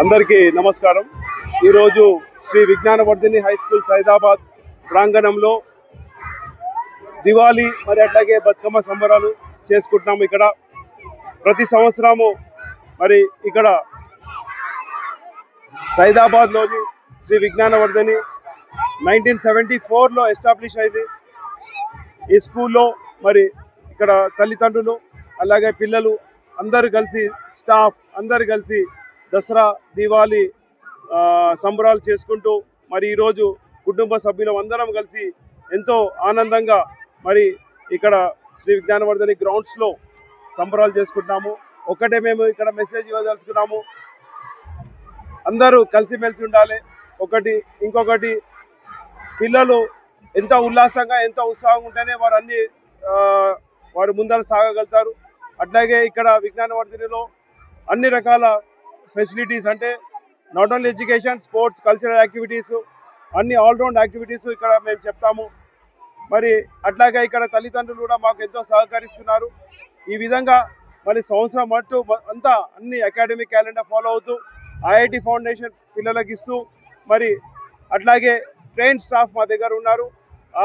అందరికీ నమస్కారం. ఈరోజు శ్రీ విజ్ఞానవర్ధిని హై స్కూల్ సైదాబాద్ ప్రాంగణంలో దివాళీ మరి అట్లాగే బతుకమ్మ సంబరాలు చేసుకుంటున్నాము ఇక్కడ. ప్రతి సంవత్సరము మరి ఇక్కడ సైదాబాద్లోని శ్రీ విజ్ఞానవర్ధిని నైన్టీన్ సెవెంటీ ఫోర్లో ఎస్టాబ్లిష్ అయింది. ఈ స్కూల్లో మరి ఇక్కడ తల్లిదండ్రులు అలాగే పిల్లలు అందరు కలిసి స్టాఫ్ అందరు కలిసి దసరా దీవాలి సంబరాలు చేసుకుంటూ మరి ఈరోజు కుటుంబ సభ్యులం అందరం కలిసి ఎంతో ఆనందంగా మరి ఇక్కడ శ్రీ విజ్ఞానవర్ధని గ్రౌండ్స్లో సంబరాలు చేసుకుంటున్నాము. ఒకటే మేము ఇక్కడ మెసేజ్ ఇవ్వదలుచుకున్నాము. అందరూ కలిసిమెలిసి ఉండాలి. ఒకటి ఇంకొకటి పిల్లలు ఎంత ఉల్లాసంగా ఎంత ఉత్సాహంగా ఉంటేనే వారు అన్ని వారు ముందర సాగగలుగుతారు. అట్లాగే ఇక్కడ విజ్ఞానవర్ధినిలో అన్ని రకాల ఫెసిలిటీస్ అంటే not only education sports cultural activities అన్ని ఆల్రౌండ్ యాక్టివిటీస్ ఇక్కడ మేము చెప్తాము. మరి అట్లాగే ఇక్కడ తల్లిదండ్రులు కూడా మాకు ఎంతో సహకరిస్తున్నారు. ఈ విధంగా మరి సంవత్సరం మట్టు అంతా అన్ని అకాడమిక్ క్యాలెండర్ ఫాలో అవుతూ ఐఐటి ఫౌండేషన్ పిల్లలకు ఇస్తూ మరి అట్లాగే ట్రైన్ స్టాఫ్ మా దగ్గర ఉన్నారు.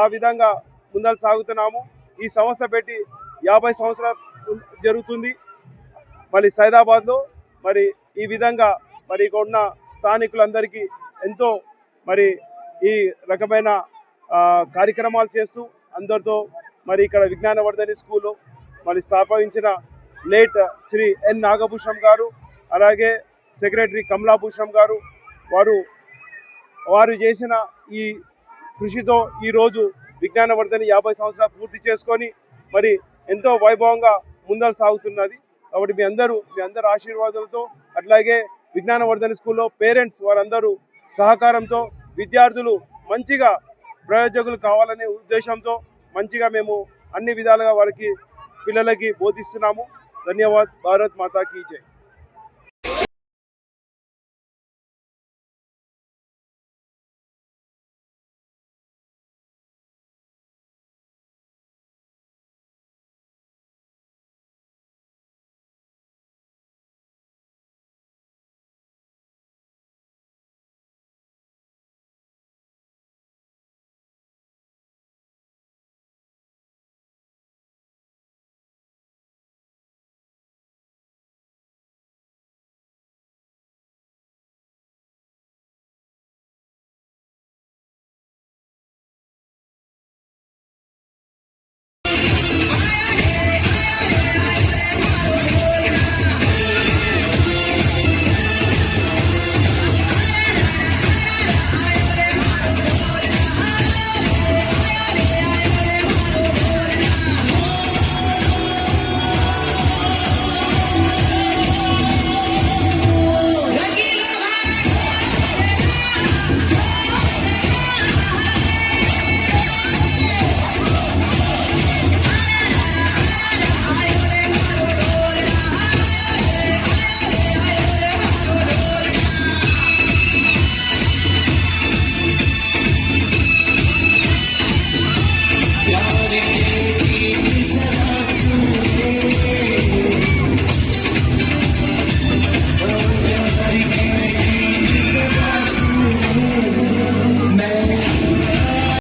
ఆ విధంగా ముందర సాగుతున్నాము. ఈ సంస్థ పెట్టి యాభై సంవత్సరాలు జరుగుతుంది. మరి సైదాబాద్లో మరి ఈ విధంగా మరి ఇక్కడ ఉన్న స్థానికులందరికీ ఎంతో మరి ఈ రకమైన కార్యక్రమాలు చేస్తూ అందరితో మరి ఇక్కడ విజ్ఞానవర్ధని స్కూలు మరి స్థాపించిన లేట్ శ్రీ ఎన్ నాగభూషణం గారు అలాగే సెక్రటరీ కమలాభూషణం గారు వారు వారు చేసిన ఈ కృషితో ఈరోజు విజ్ఞానవర్ధని యాభై సంవత్సరాలు పూర్తి చేసుకొని మరి ఎంతో వైభవంగా ముందరు సాగుతున్నది. కాబట్టి మీ అందరూ మీ అందరి ఆశీర్వాదాలతో అట్లాగే విజ్ఞానవర్ధన్ స్కూల్లో పేరెంట్స్ వారందరూ సహకారంతో విద్యార్థులు మంచిగా ప్రయోజకులు కావాలనే ఉద్దేశంతో మంచిగా మేము అన్ని విధాలుగా వారికి పిల్లలకి బోధిస్తున్నాము. ధన్యవాద్ భారత్ మాతాకి జై.